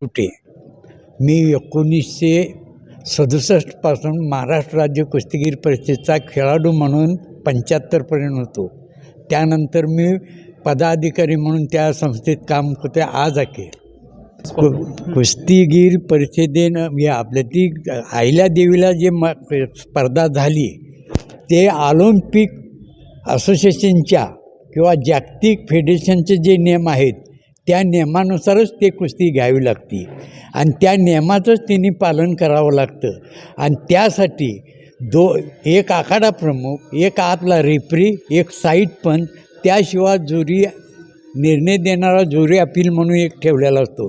कुठे? मी एकोणीसशे सदुसष्टपासून महाराष्ट्र राज्य कुस्तीगीर परिषदेचा खेळाडू म्हणून पंच्याहत्तरपर्यंत होतो. त्यानंतर मी पदाधिकारी म्हणून त्या संस्थेत काम करते आज अखेर. कु कुस्तीगीर परिषदेनं हे आपल्या ती आईल्या देवीला जे म स्पर्धा झाली ते ऑलिम्पिक असोसिएशनच्या किंवा जागतिक फेडरेशनचे जे नियम आहेत त्या नियमानुसारच ते कुस्ती घ्यावी लागते. आणि त्या नियमाचंच त्यांनी पालन करावं लागतं. आणि त्यासाठी दो एक आखाडा प्रमुख एक आतला रेफरी एक साईट पण त्याशिवाय जुरी निर्णय देणारा जुरी अपील म्हणून एक ठेवलेला असतो.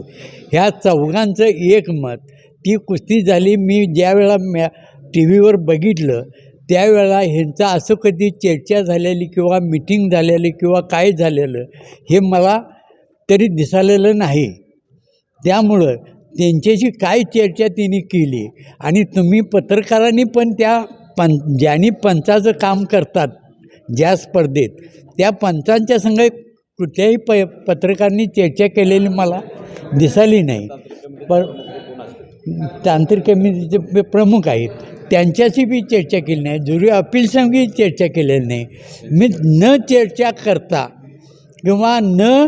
ह्या चौघांचं एक मत ती कुस्ती झाली मी ज्या वेळा मॅ टी व्हीवर बघितलं त्यावेळेला ह्यांचं असं कधी चर्चा झालेली किंवा मिटिंग झालेली किंवा काय झालेलं हे मला तरी दिसालेलं नाही. त्यामुळं त्यांच्याशी काय चर्चा तिने केली आणि तुम्ही पत्रकारांनी पण त्या पं ज्यांनी पंचाचं काम करतात ज्या स्पर्धेत त्या पंचांच्या संघ कुठल्याही प पत्रकारांनी चर्चा केलेली मला दिसाली नाही. पण तांत्रिक कमिटीचे प्रमुख आहेत त्यांच्याशी बी चर्चा केली नाही. जुरी अपील संघही चर्चा केलेली नाही. मी न चर्चा करता किंवा न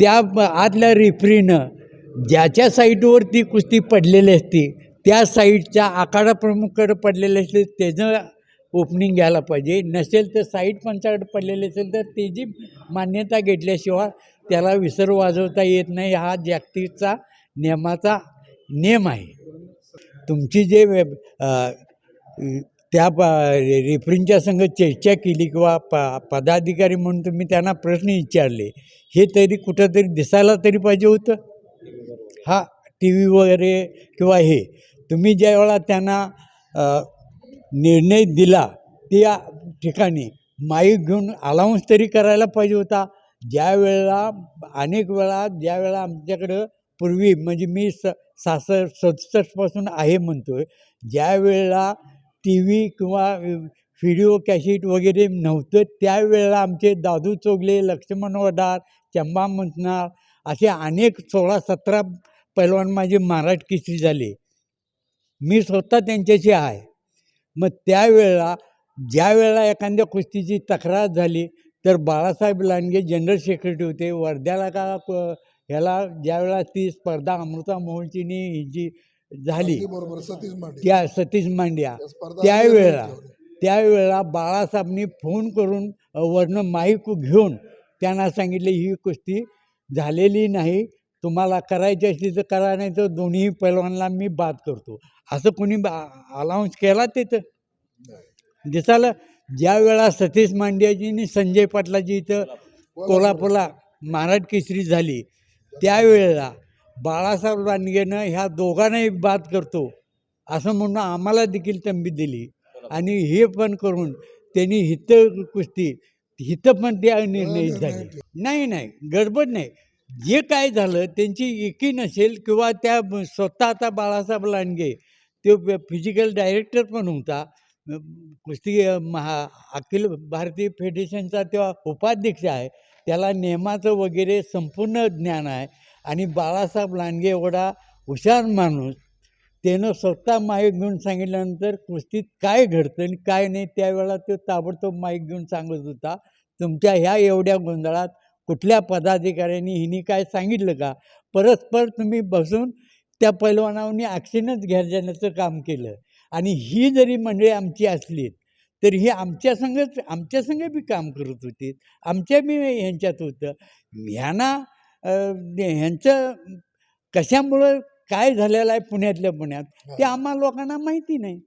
त्या आदल्या आतल्या रेफरीनं ज्याच्या साईटवर ती कुस्ती पडलेली असते त्या साईटच्या आखाडा प्रमुखकडे पडलेले असते त्याचं ओपनिंग घ्यायला पाहिजे. नसेल तर साईट पंचाकडे पडलेले असेल तर त्याची मान्यता घेतल्याशिवाय त्याला विसर वाजवता येत नाही. हा जागतिकचा नियमाचा नियम आहे. तुमची जे वेब त्या प रेफरींच्या संग चर्चा केली किंवा प पदाधिकारी म्हणून तुम्ही त्यांना प्रश्न विचारले हे तरी कुठंतरी दिसायला तरी पाहिजे होतं? हा टी व्ही वगैरे किंवा हे तुम्ही ज्या वेळा त्यांना निर्णय दिला त्या ठिकाणी माईक घेऊन अलाउन्स तरी करायला पाहिजे होता. ज्या वेळेला अनेक वेळा ज्या वेळा आमच्याकडं पूर्वी म्हणजे मी स सासष्ट सदुसष्टपासून आहे म्हणतो आहे ज्या वेळेला टी व्ही किंवा व्हिडिओ कॅसेट वगैरे नव्हतं त्यावेळेला आमचे दादू चोगले लक्ष्मण वडार चंबा मंथनार असे अनेक सोळा सतरा पैलवान माझे महाराष्ट्र केसरी झाले. मी स्वतः त्यांच्याशी आहे. मग त्यावेळेला ज्या वेळेला एखाद्या कुस्तीची तक्रार झाली तर बाळासाहेब लांडगे जनरल सेक्रेटरी होते. वर्ध्याला का ह्याला ज्या वेळेला ती स्पर्धा अमृता मोहोळचीनी ही जी झाली बरोबर सतीश त्या सतीश मांड्या त्यावेळेला. त्यावेळेला बाळासाहेबनी फोन करून वरनं माईक घेऊन त्यांना सांगितले ही कुस्ती झालेली नाही तुम्हाला करायची असली तर करा नाही तर दोन्ही पैलवानला मी बाद करतो. असं कोणी अलाउन्स केला तिथं? दिसायला ज्या वेळा सतीश मांड्याजी आणि संजय पाटलाची इथं कोल्हापूरला महाराज केसरी झाली त्यावेळेला बाळासाहेब लांडगेनं ह्या दोघांनाही बाद करतो. असं म्हणून आम्हाला देखील तंबी दिली. आणि हे पण करून त्यांनी हिथं कुस्ती हिथं पण त्या निर्णय झाले. नाही नाही. गडबड नाही. जे काय झालं त्यांची एकी नसेल किंवा त्या स्वतः आता बाळासाहेब लांडगे ते फिजिकल डायरेक्टर पण होता. कुस्ती महा अखिल भारतीय फेडरेशनचा तेव्हा उपाध्यक्ष आहे. त्याला नियमाचं वगैरे संपूर्ण ज्ञान आहे. आणि बाळासाहेब लांडगे एवढा हुशार माणूस त्यानं स्वतः माईक घेऊन सांगितल्यानंतर कुस्तीत काय घडतं आणि काय नाही त्यावेळेला तो ताबडतोब माईक घेऊन सांगत होता तुमच्या ह्या एवढ्या गोंधळात कुठल्या पदाधिकाऱ्यांनी हिने काय सांगितलं का? परस्पर तुम्ही बसून त्या पैलवानावनी ॲक्शनच घ्यायचं काम केलं. आणि ही जरी मंडळी आमची असली तर ही आमच्या संगच आमच्या संग बी काम करत होती. आमच्या बी ह्यांच्यात होतं. ह्यांना ह्यांचं कशामुळं काय झालेलं आहे पुण्यातल्या पुण्यात ते आम्हा लोकांना माहिती नाही.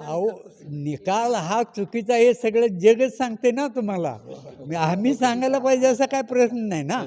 अहो निकाल हा चुकीचा हे सगळं जगच सांगते ना तुम्हाला. मी- आम्ही सांगायला पाहिजे असा काय प्रश्न नाही ना.